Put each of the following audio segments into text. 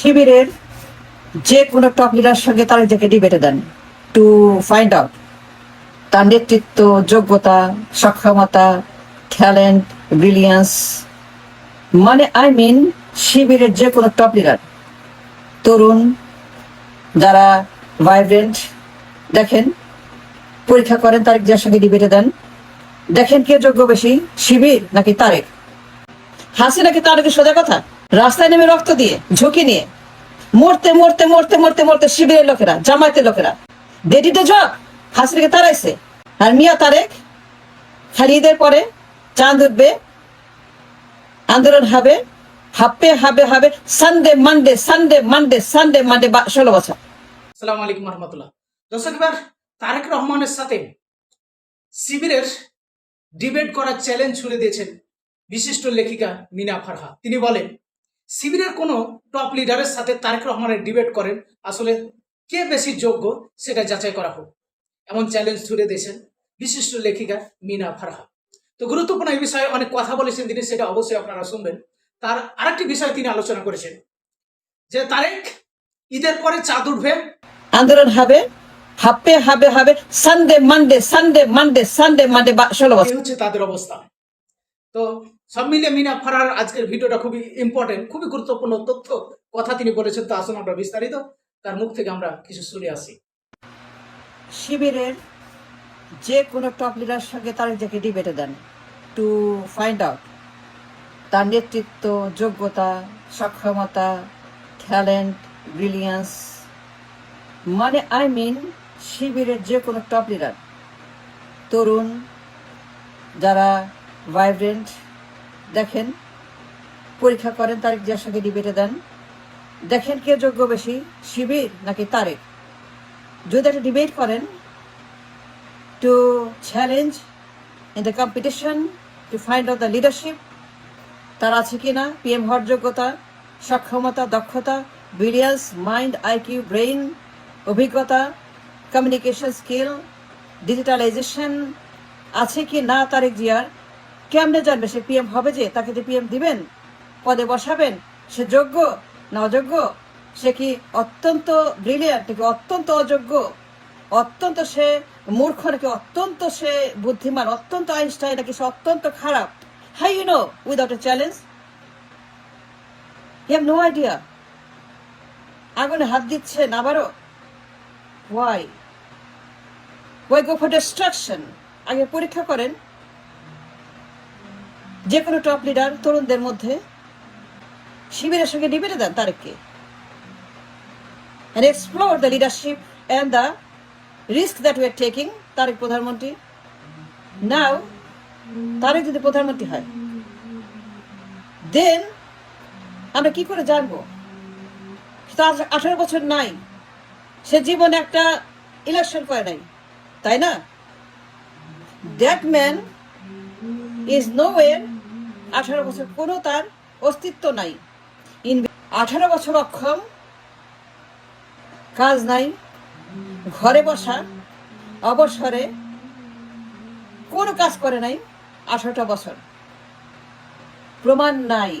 শিবিরের যে কোনো টপ লিডার সঙ্গে তারা নিজেকে ডিবেটে দেন। টু ফাইন্ড আউট তার নেতৃত্ব, যোগ্যতা, সক্ষমতা ট্যালেন্ট ব্রিলিয়ান্স মানে আই মিন শিবিরের যে কোনো টপ লিডার তরুণ যারা ভাইব্রেন্ট দেখেন, পরীক্ষা করেন তারেক যার সঙ্গে ডিবেটে দেন। দেখেন কে যোগ্য বেশি, শিবির নাকি তারেক? হাসি নাকি তারেকের সোজা কথা? রাস্তায় নেমে রক্ত দিয়ে, ঝুঁকি নিয়ে। মরতে মরতে মরতে মরতে মরতে শিবিরের লোকেরা, জামায়াতের লোকেরা। ডেডি টু জব হাসিনাকে তারাইছে আর মিয়া তারেক, খালি পরে চাঁদ উঠবে, আন্দোলন হবে, হাপে, হবে, হাবে, Sunday, Monday Sunday Monday Sunday, Monday ষোলো বছর। সালাম আলাইকুম রহমতুল্লাহ। দর্শক, এবার তারেক রহমানের সাথে শিবিরের ডিবেট করার চ্যালেঞ্জ ছুড়ে দিয়েছেন বিশিষ্ট লেখিকা মিনা ফারহা। তিনি বলেন শিবিরের কোনো টপ লিডারের সাথে তারেক রহমানের ডিবেট করেন আসলে কে বেশি যোগ্য সেটা যাচাই করা হোক। এমন চ্যালেঞ্জ ছুড়ে দিয়েছেন বিশিষ্ট লেখিকা মিনা ফারহা তো গুরুত্বপূর্ণ এই বিষয়ে অনেক কথা বলেছেন তিনি সেটা অবশ্যই আপনারা শুনবেন। তার আরেকটি বিষয় তিনি আলোচনা করেছেন যে তারেক ঈদের পরে চাঁদ উঠবে। আন্দোলন হবে হাপে হবে হবে Sunday Monday Sunday Monday Sunday Monday ষোলো বছর। হচ্ছে তাদের অবস্থা। তো সব মিলিয়ে মিনা ফারার আজকের ভিডিওটা খুবই ইম্পর্টেন্ট খুবই গুরুত্বপূর্ণ তথ্য, কথা তিনি বলেছেন, তো আসুন আমরা বিস্তারিত। তার মুখ থেকে আমরা কিছু শুনে আসি। শিবিরের যে কোনো টপ লিডার সঙ্গে তারা নিজেকে ডিবেটে দেন টু ফাইন্ড আউট তার নেতৃত্ব, যোগ্যতা, সক্ষমতা ট্যালেন্ট ব্রিলিয়ান্স মানে আই মিন শিবিরের যে কোনো টপ লিডার তরুণ যারা ভাইব্রেন্ট। দেখেন, পরীক্ষা করেন তারেক যার সঙ্গে ডিবেটে দেন। দেখেন কে যোগ্য বেশি, শিবির নাকি তারেক? যদি একটা ডিবেট করেন to challenge in the competition to find out the leadership তার আছে কি না? পিএম হওয়ার যোগ্যতা, সক্ষমতা, দক্ষতা ব্রিলিয়ান্স মাইন্ড আইকিউ ব্রেইন অভিজ্ঞতা কমিউনিকেশন স্কিল ডিজিটালাইজেশন আছে কি না তারেক জিয়ার? কেমনে জানবে সে পিএম হবে যে তাকে যে পিএম দিবেন, পদে বসাবেন, সে যোগ্য না অযোগ্য? সে কি অত্যন্ত ব্রিলিয়ান্ট নাকি অত্যন্ত অযোগ্য? অত্যন্ত সে মূর্খ নাকি অত্যন্ত সে বুদ্ধিমান? অত্যন্ত আইনস্টাইন নাকি সে অত্যন্ত খারাপ? Hi you know without a challenge you have no idea আগুনে হাত দিচ্ছেন আবারও why why go for destruction আগে পরীক্ষা করেন। যে কোনো টপ লিডার তরুণদের মধ্যে শিবিরের সঙ্গে ডিবেটে দেন তারেককে। And explore the leadership and the risk that we taking, Tarique প্রধানমন্ত্রী। নাও তারেক যদি প্রধানমন্ত্রী হয় দেন আমরা কি করে জানব? তার আঠারো বছর নাই, সে জীবনে একটা ইলেকশন করে নাই, তাই না? That man is no where আঠারো বছর কোনো তার অস্তিত্ব নাই। আঠারো বছর অক্ষম, কাজ নাই, ঘরে বসা, অবসরে কোনো কাজ করে নাই আঠারোটা বছর। প্রমাণ নাই।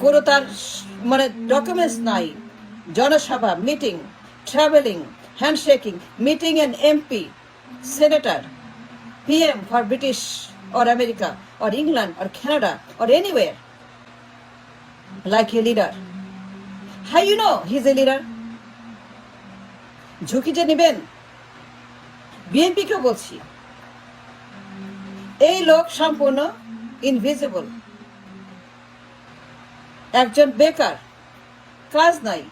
কোনো তার মানে ডকুমেন্টস নাই। জনসভা meeting travelling handshaking meeting an MP senator PM for British or America or England or Canada or anywhere. Like a leader. Hi you know his a leader ঝুঁকি যে নেবেন। বিএনপিকেও বলছি। এই লোক সম্পূর্ণ ইনভিজিবল একজন বেকার। কাজ নাই।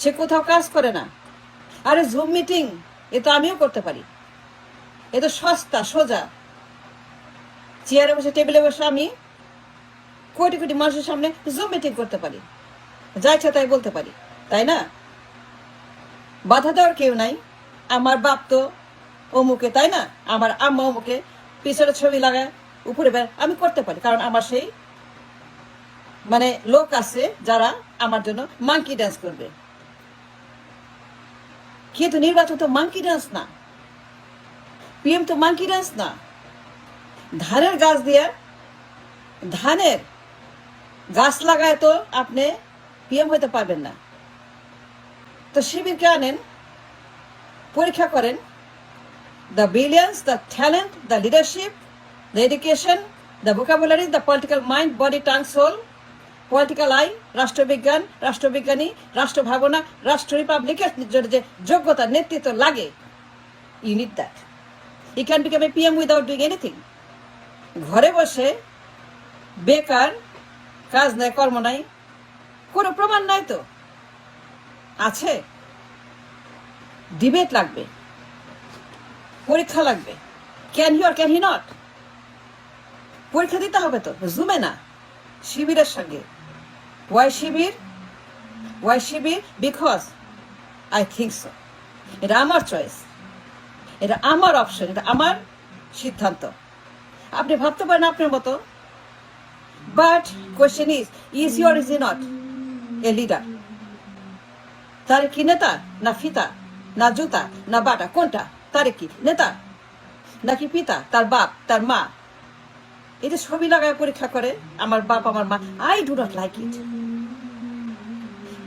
সে কোথাও কাজ করে না। আরে জুম মিটিং এ তো আমিও করতে পারি। এ তো সস্তা, সোজা। চেয়ারে বসে, টেবিলে বসে আমি কোটি কোটি মানুষের সামনে জুম মিটিং করতে পারি। যা ইচ্ছা তাই বলতে পারি, তাই না? বাধা দেওয়ার কেউ নাই। আমার বাপ তো অমুকে, তাই না? আমার আম্মা অমুকে পিছনে ছবি লাগায়, উপরে বের, আমি করতে পারি। কারণ আমার সেই মানে লোক আছে যারা আমার জন্য মাঙ্কি ডান্স করবে। কিন্তু নির্বাচন তো মাঙ্কি ডান্স না। পিএম তো মাঙ্কি ডান্স না। ধানের গাছ দিয়ে ধানের গাছ লাগায় তো আপনি পিএম হইতে পারবেন না। তো শিবিরকে আনেন, পরীক্ষা করেন। The brilliance the talent the leadership the education the vocabulary the political mind body tongue soul political eye রাষ্ট্রবিজ্ঞান, রাষ্ট্রবিজ্ঞানী রাষ্ট্র ভাবনা রাষ্ট্র রিপাবলিকের যে যোগ্যতা, নেতৃত্ব লাগে you need that you can become a PM without doing anything ঘরে বসে বেকার, কাজ নাই, কর্ম নাই, কোনো প্রমাণ নাই তো? আছে? ডিবেট লাগবে, পরীক্ষা লাগবে। Can he or can he not পরীক্ষা দিতে হবে তো জুমে না, শিবিরের সঙ্গে। Why Shibir? Why Shibir? Because I think so এটা আমার চয়েস এটা আমার অপশন এটা আমার সিদ্ধান্ত। আপনি ভাবতে পারেন আপনার মতো। But question is is your is he not a leader তার কি নেতা? না ফিতা? না জুতা? না বাটা? কোনটা? তার কি নেতা? নাকি পিতা? তার বাপ? তার মা? এটা ছবি লাগায় পরীক্ষা করে, আমার বাপ, আমার মা I do not like it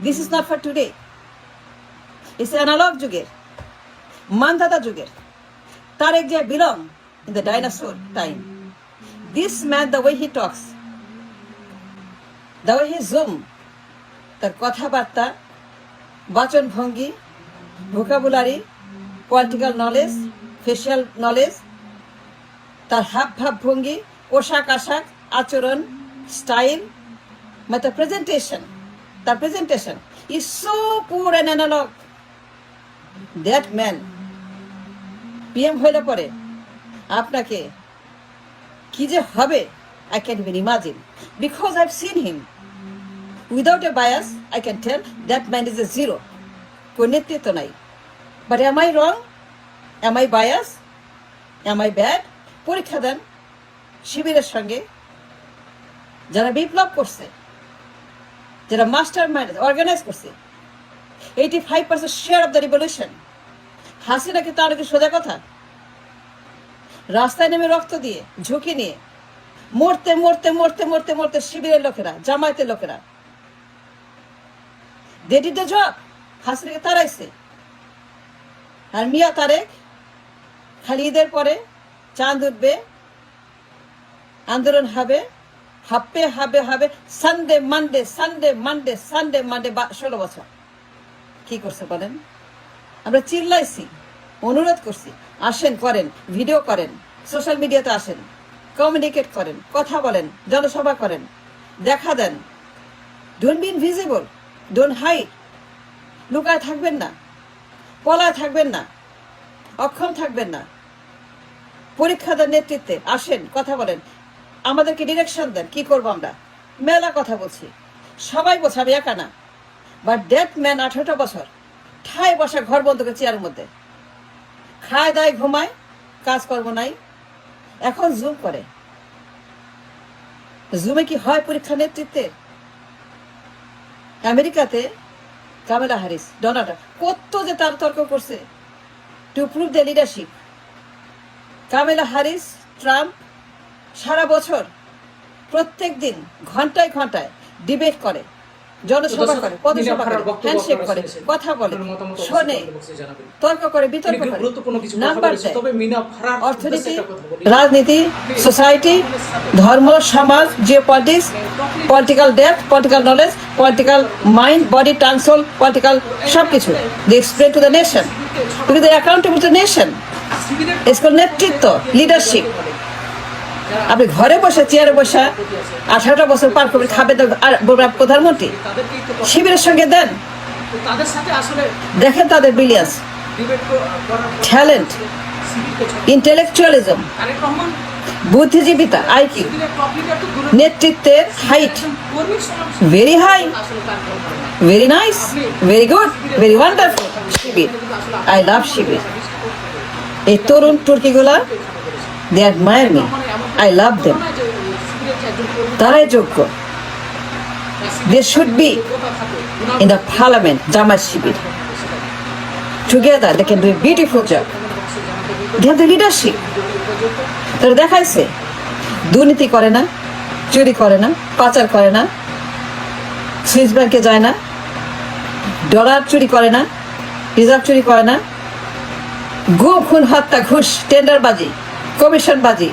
this is not for today it's analogue যুগের মানদাতা যুগের। তার তারেক যে belong in the dinosaur time this man the way he talks the way he zoom তার কথাবার্তা বাচন ভঙ্গি vocabulary political knowledge facial knowledge তার হাব ভাব ভঙ্গি পোশাক আশাক, আচরণ স্টাইল মানে প্রেজেন্টেশন তার presentation is so poor and analogue that man PM হইলে পরে আপনাকে কি যে হবে? I can even imagine because I've seen him without a bias I can tell that man is a zero কোন নেতৃত্ব নাই but am I wrong am I bias am I bad পরীক্ষা দেন। শিবিরের সঙ্গে যারা বিপ্লব করছে, যারা মাস্টার মাইন্ড অর্গানাইজ করছে eighty five percent share of the revolution হাসিনাকে তার কি সোজা কথা রাস্তায় নেমে রক্ত দিয়ে, ঝুঁকি নিয়ে। মরতে মরতে মরতে মরতে মরতে শিবিরের লোকেরা, জামায়াতের লোকেরা। দে ডিড দ্য জব হাসিনাকে তারাইছে। আর মিয়া তারেক খালি ঈদের পরে চাঁদ উঠবে, আন্দোলন হবে হাপ্পে হবে হবে, Sunday, Monday Sunday Monday Sunday, Monday, বা, ষোলো বছর। কি করছে বলেন? আমরা চিল্লাইছি, অনুরোধ করছি। আসেন, করেন, ভিডিও করেন, সোশ্যাল মিডিয়াতে আসেন কমিউনিকেট করেন, কথা বলেন, জনসভা করেন, দেখা দেন। Don't be invisible don't hide লুকায় থাকবেন না, পলায় থাকবেন না, অক্ষম থাকবেন না। পরীক্ষা দেন নেতৃত্বে, আসেন, কথা বলেন। আমাদেরকে ডিরেকশন দেন, কি করব আমরা? মেলা কথা বলছি। সবাই আমি একা না। বাট ডেথ ম্যান আঠারোটা বছর ঠায় বসা ঘর বন্ধ করে চেয়ারের মধ্যে। খায়, দায়, ঘুমায়, কাজকর্ম নাই। এখন জুম করে। জুমে কি হয় পরীক্ষা নেতৃত্বে? আমেরিকাতে কামেলা হ্যারিস ডোনাল্ড কত যে তার তর্ক করছে। To prove the leadership Kamala Harris, Trump সারা বছর প্রত্যেক দিন ঘন্টায় ঘন্টায় ডিবেট করে। জনসভা করে পদসভা করে হ্যান্ডশেক করে কথা বলে শোনে তর্ক করে বিতর্ক করে। নাম্বার অর্থনীতি। রাজনীতি সোসাইটি ধর্ম সমাজ geopolitics political depth political knowledge political mind body ট্রান্সোল political সব কিছু the explain to the nation to the accountable to nation এসকল নেতৃত্ব লিডারশিপ আপনি ঘরে বসে, চেয়ারে বসে আঠারোটা বছর পার করবেন খাবে তো প্রধানমন্ত্রী? শিবিরের সঙ্গে দেন। দেখেন তাদের করার ট্যালেন্ট ইন্টেলেকচুয়ালিজম বুদ্ধিজীবিতা আইকিউ নেতৃত্বের height very high. Very nice very good very wonderful Shibir. I love Shibir. এই তরুণ টুর্কিগুলা they admire me I love them তারাই যোগ্য। They should be in the parliament Jamaat Shibir together they can do beautiful job they have the leadership তারা দেখাইছে। দুর্নীতি করে না, চুরি করে না, পাচার করে না সুইস ব্যাংকে যায় না, ডলার চুরি করে না, রিজার্ভ চুরি করে না গুম খুন হত্যা, ঘুষ, টেন্ডারবাজি, কমিশনবাজি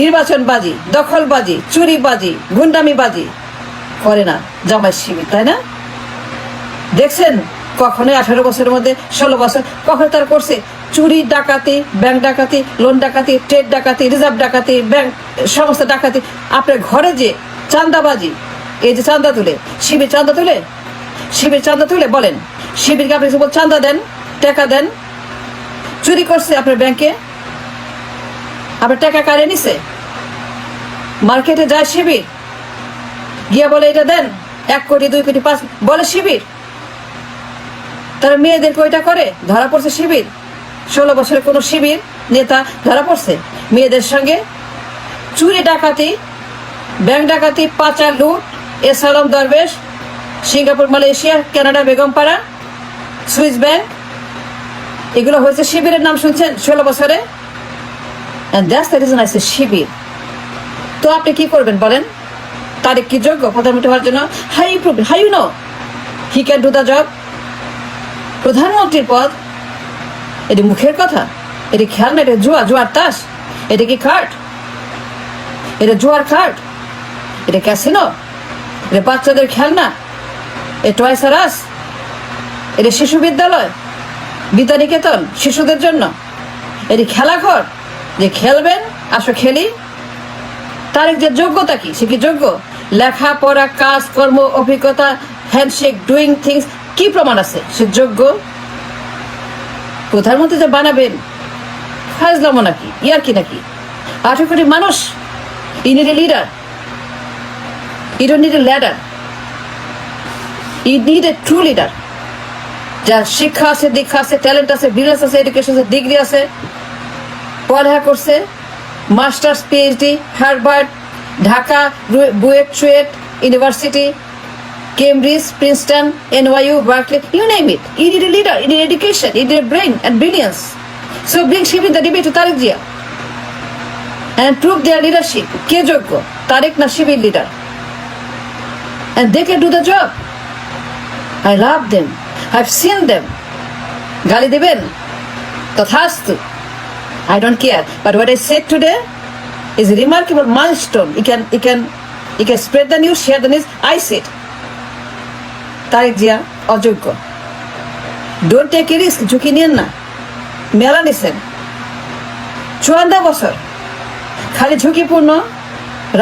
নির্বাচনবাজি, দখলবাজি, চুরিবাজি, গুন্ডামিবাজি করে না জামাই শিবির, তাই না? দেখছেন কখনোই আঠারো বছরের মধ্যে, ষোলো বছর, কখন তার করছে চুরি, ডাকাতি ব্যাংক ডাকাতি লোন ডাকাতি ট্রেড ডাকাতি রিজার্ভ ডাকাতি ব্যাংক সমস্ত ডাকাতি। আপনার ঘরে যে চান্দাবাজি এই যে চান্দা তুলে, শিবির চান্দা তুলে, শিবির চান্দা তুলে বলেন, শিবিরকে আপনি চান্দা দেন, টাকা দেন, চুরি করছে আপনার ব্যাংকে আপনার টাকা কারে নিছে? মার্কেটে যায় শিবির। গিয়া বলে, এটা দেন, এক কোটি, দুই কোটি, পাঁচ বলে শিবির। তারা মেয়েদেরকে ওইটা করে, ধরা পড়ছে শিবির। ষোলো বছরের কোনো শিবির নেতা ধরা পড়ছে। মেয়েদের সঙ্গে চুরি ডাকাতি, ব্যাংক ডাকাতি, পাচার, লুট, S Alam Darbesh, Singapore, Malaysia, Canada, Begumpara, Swiss bank, এগুলো হয়েছে শিবিরের নাম শুনছেন? ষোলো বছরে অ্যান্ড দ্যাটস দ্য রিজন আইসে শিবির তো আপনি কি করবেন বলেন? তারিখ কি যোগ্য প্রধানমন্ত্রী হওয়ার জন্য? Hi prove hi you know he can do the job প্রধানমন্ত্রীর পদ, এটি মুখের কথা। এটি খেয়াল না, এটা জুয়া, জুয়ার তাস। এটা কি কার্ড এটা জুয়ার কার্ড এটা ক্যাসিনো। এটা বাচ্চাদের খেলনা এ টয় সারাস। এটা শিশু বিদ্যালয়। বিদ্যানিকেতন, শিশুদের জন্য। এটি খেলাঘর। যে খেলবেন, আসো খেলি। তার যে যোগ্যতা কি, সে কি যোগ্য? লেখাপড়া কাজ কর্ম অভিজ্ঞতা হ্যান্ডশেক ডুইং থিংস কি প্রমাণ আছে? সে যোগ্য? প্রধানমন্ত্রী যে বানাবেন ফাজলামো নাকি, ইয়ার কি নাকি? আঠেরো কোটি মানুষ you need a leader you don't need a ladder you need a true leader যার শিক্ষা আছে, দীক্ষা আছে ট্যালেন্ট আছে বিজনেস আছে এডুকেশন আছে ডিগ্রি আছে পড়ালেখা করছে, masters PhD Harvard, Dhaka BUET CUET university, Cambridge, Princeton, NYU, Berkeley you name it need a leader need education you need brain and brilliance so bring ship in the debate to Tarique Zia and prove their leadership কে যোগ্য? তারেক না Shibir leader and they can do the job I love them I have seen them গালি দেবেন। তথাস্তু। I don't care. But what I said today is a remarkable milestone. You can you can you can spread the news, share the news. I said. Tarique Zia অযোগ্য. Don't take a risk ঝুঁকি নিয়েন না। মেলা নিছেন। চুয়ান্ন বছর। খালি ঝুঁকিপূর্ণ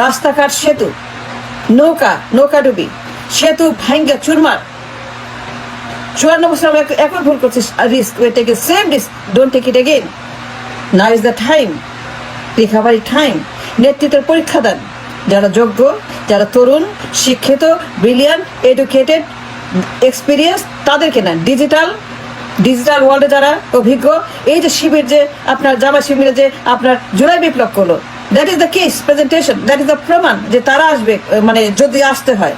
রাস্তাঘাট সেতু। নৌকা নৌকা ডুবি। সেতু ভাঙ্গা চুরমার। চুয়ান্ন বছর আমরা একবার ভুল করছি। Risk take a same risk don't take it again now is the time recovery time নেতৃত্বের পরীক্ষা দেন। যারা যোগ্য, যারা তরুণ, শিক্ষিত ব্রিলিয়ান এডুকেটেড এক্সপিরিয়েন্স তাদেরকে নেন। ডিজিটাল ডিজিটাল ওয়ার্ল্ডে যারা অভিজ্ঞ, এই যে শিবির যে আপনার জামা শিবিরে যে আপনার জুলাই বিপ্লব করল that is the case presentation that is the প্রমাণ যে তারা আসবে মানে যদি আসতে হয়।